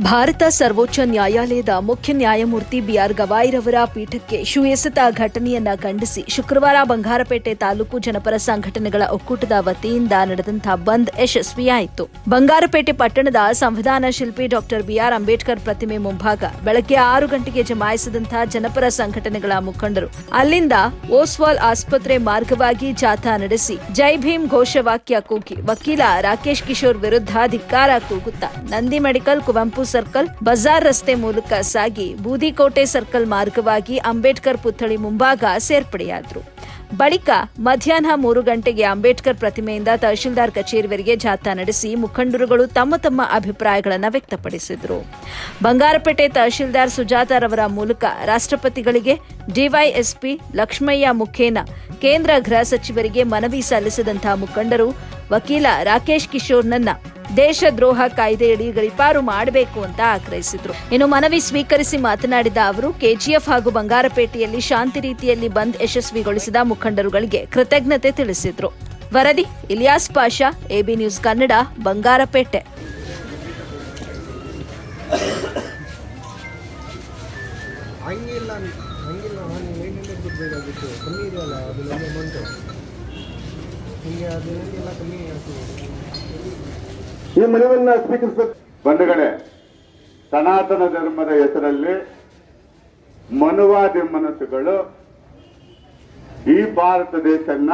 ಭಾರತ ಸರ್ವೋಚ್ಚ ನ್ಯಾಯಾಲಯದ ಮುಖ್ಯ ನ್ಯಾಯಮೂರ್ತಿ ಬಿಆರ್ ಗವಾಯಿರವರ ಪೀಠಕ್ಕೆ ಶೂ ಘಟನೆಯನ್ನ ಖಂಡಿಸಿ ಶುಕ್ರವಾರ ಬಂಗಾರಪೇಟೆ ತಾಲೂಕು ಜನಪರ ಸಂಘಟನೆಗಳ ಒಕ್ಕೂಟದ ವತಿಯಿಂದ ನಡೆದಂತಹ ಬಂದ್ ಯಶಸ್ವಿಯಾಯಿತು. ಬಂಗಾರಪೇಟೆ ಪಟ್ಟಣದ ಸಂವಿಧಾನ ಶಿಲ್ಪಿ ಡಾಕ್ಟರ್ ಬಿಆರ್ ಅಂಬೇಡ್ಕರ್ ಪ್ರತಿಮೆ ಮುಂಭಾಗ ಬೆಳಗ್ಗೆ ಆರು ಗಂಟೆಗೆ ಜಮಾಯಿಸಿದಂತಹ ಜನಪರ ಸಂಘಟನೆಗಳ ಮುಖಂಡರು. ಅಲ್ಲಿಂದ ಓಸ್ವಾಲ್ ಆಸ್ಪತ್ರೆ ಮಾರ್ಗವಾಗಿ ಜಾಥಾ ನಡೆಸಿ ಜೈ ಭೀಮ್ ಘೋಷವಾಕ್ಯ ಕೂಗಿ ವಕೀಲ ರಾಕೇಶ್ ಕಿಶೋರ್ ವಿರುದ್ಧ ಧಿಕ್ಕಾರ ಕೂಗುತ್ತಾ ನಂದಿ ಮೆಡಿಕಲ್ ಕುವೆಂಪು ಸರ್ಕಲ್ ಬಜಾರ್ ರಸ್ತೆ ಮೂಲಕ ಸಾಗಿ ಬೂದಿಕೋಟೆ ಸರ್ಕಲ್ ಮಾರ್ಗವಾಗಿ ಅಂಬೇಡ್ಕರ್ ಪುತ್ಥಳಿ ಮುಂಭಾಗ ಸೇರ್ಪಡೆಯಾದರು. ಬಳಿಕ ಮಧ್ಯಾಹ್ನ ಮೂರು ಗಂಟೆಗೆ ಅಂಬೇಡ್ಕರ್ ಪ್ರತಿಮೆಯಿಂದ ತಹಶೀಲ್ದಾರ್ ಕಚೇರಿವರೆಗೆ ಜಾಥಾ ನಡೆಸಿ ಮುಖಂಡರುಗಳು ತಮ್ಮ ತಮ್ಮ ಅಭಿಪ್ರಾಯಗಳನ್ನು ವ್ಯಕ್ತಪಡಿಸಿದರು. ಬಂಗಾರಪೇಟೆ ತಹಶೀಲ್ದಾರ್ ಸುಜಾತಾರವರ ಮೂಲಕ ರಾಷ್ಟ್ರಪತಿಗಳಿಗೆ ಡಿವೈಎಸ್ಪಿ ಲಕ್ಷ್ಮಯ್ಯ ಮುಖೇನ, ಕೇಂದ್ರ ಗೃಹ ಸಚಿವರಿಗೆ ಮನವಿ ಸಲ್ಲಿಸಿದಂತಹ ಮುಖಂಡರು ವಕೀಲ ರಾಕೇಶ್ ಕಿಶೋರ್ನನ್ನ ದೇಶದ್ರೋಹ ಕಾಯ್ದೆಯಡಿ ಗಡಿಪಾರು ಮಾಡಬೇಕು ಅಂತ ಆಗ್ರಹಿಸಿದ್ರು. ಇನ್ನು ಮನವಿ ಸ್ವೀಕರಿಸಿ ಮಾತನಾಡಿದ ಅವರು, ಕೆಜಿಎಫ್ ಹಾಗೂ ಬಂಗಾರಪೇಟೆಯಲ್ಲಿ ಶಾಂತಿ ರೀತಿಯಲ್ಲಿ ಬಂದ್ ಯಶಸ್ವಿಗೊಳಿಸಿದ ಮುಖಂಡರುಗಳಿಗೆ ಕೃತಜ್ಞತೆ ತಿಳಿಸಿದ್ರು. ವರದಿ, ಇಲಿಯಾಸ್ ಪಾಷಾ, ಎಬಿ ನ್ಯೂಸ್ ಕನ್ನಡ, ಬಂಗಾರಪೇಟೆ. ಕಮ್ಮಿ ಈ ಮನವಿಯನ್ನ ಸ್ವೀಕರಿಸಬೇಕು. ಬಂಧುಗಳೇ ಸನಾತನ ಧರ್ಮದ ಹೆಸರಲ್ಲಿ ಮನುವಾದಿ ಮನಸ್ಸುಗಳು ಈ ಭಾರತ ದೇಶನ್ನ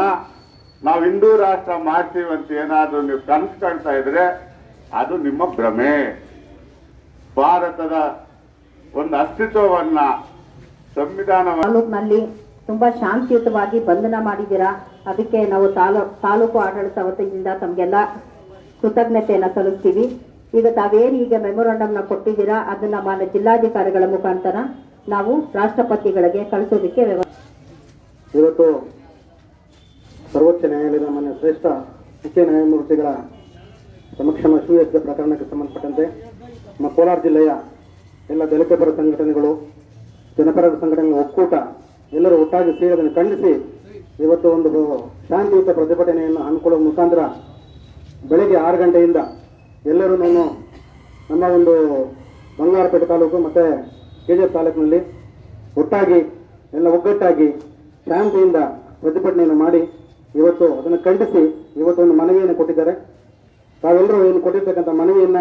ನಾವು ಹಿಂದೂ ರಾಷ್ಟ್ರ ಮಾಡ್ತೀವಿ ಅಂತ ಏನಾದರೂ ನೀವು ಕನಸು ಕಾಣ್ತಾ ಇದ್ರೆ ಅದು ನಿಮ್ಮ ಭ್ರಮೆ. ಭಾರತದ ಒಂದು ಅಸ್ತಿತ್ವವನ್ನ ಸಂವಿಧಾನ ತಾಲೂಕಿನಲ್ಲಿ ತುಂಬಾ ಶಾಂತಿಯುತವಾಗಿ ಬಂಧನ ಮಾಡಿದ್ದೀರಾ? ಅದಕ್ಕೆ ನಾವು ತಾಲೂಕು ತಾಲೂಕು ಆಡಳಿತ ವತಿಯಿಂದ ತಮಗೆಲ್ಲ ಕೃತಜ್ಞತೆಯನ್ನ ಸಲ್ಲಿಸ್ತೀವಿ. ಈಗ ತಾವೇನು ಈಗ ಮೆಮೊರಾಂಡಮ್ನ ಕೊಟ್ಟಿದ್ದೀರಾ, ಅದನ್ನ ಮಾನ್ಯ ಜಿಲ್ಲಾಧಿಕಾರಿಗಳ ಮುಖಾಂತರ ನಾವು ರಾಷ್ಟ್ರಪತಿಗಳಿಗೆ ಕಳಿಸೋದಕ್ಕೆ ವ್ಯವಸ್ಥೆ ಇವತ್ತು ಸರ್ವೋಚ್ಚ ನ್ಯಾಯಾಲಯದ ಮಾನ್ಯ ಶ್ರೇಷ್ಠ ಮುಖ್ಯ ನ್ಯಾಯಮೂರ್ತಿಗಳ ಸಮಕ್ಷಮ ಸುವ್ಯವಸ್ಥೆ ಪ್ರಕರಣಕ್ಕೆ ಸಂಬಂಧಪಟ್ಟಂತೆ ನಮ್ಮ ಕೋಲಾರ ಜಿಲ್ಲೆಯ ಎಲ್ಲ ದಲಿತ ಪರ ಸಂಘಟನೆಗಳು, ಜನಪರ ಸಂಘಟನೆಗಳ ಒಕ್ಕೂಟ ಎಲ್ಲರೂ ಒಟ್ಟಾಗಿ ಸೇರಿದನ್ನು ಖಂಡಿಸಿ ಇವತ್ತು ಒಂದು ಶಾಂತಿಯುತ ಪ್ರತಿಭಟನೆಯನ್ನು ಹಮ್ಮಿಕೊಳ್ಳುವ ಮುಖಾಂತರ ಬೆಳಗ್ಗೆ ಆರು ಗಂಟೆಯಿಂದ ಎಲ್ಲರೂ ನಾನು ನಮ್ಮ ಒಂದು ಬಂಗಾರಪೇಟೆ ತಾಲೂಕು ಮತ್ತು ಕೆ ಜಿ ಎಫ್ ತಾಲೂಕಿನಲ್ಲಿ ಒಟ್ಟಾಗಿ ಎಲ್ಲ ಒಗ್ಗಟ್ಟಾಗಿ ಶಾಂತಿಯಿಂದ ಪ್ರತಿಭಟನೆಯನ್ನು ಮಾಡಿ ಇವತ್ತು ಅದನ್ನು ಖಂಡಿಸಿ ಇವತ್ತು ಒಂದು ಮನವಿಯನ್ನು ಕೊಟ್ಟಿದ್ದಾರೆ. ತಾವೆಲ್ಲರೂ ಏನು ಕೊಟ್ಟಿರ್ತಕ್ಕಂಥ ಮನವಿಯನ್ನ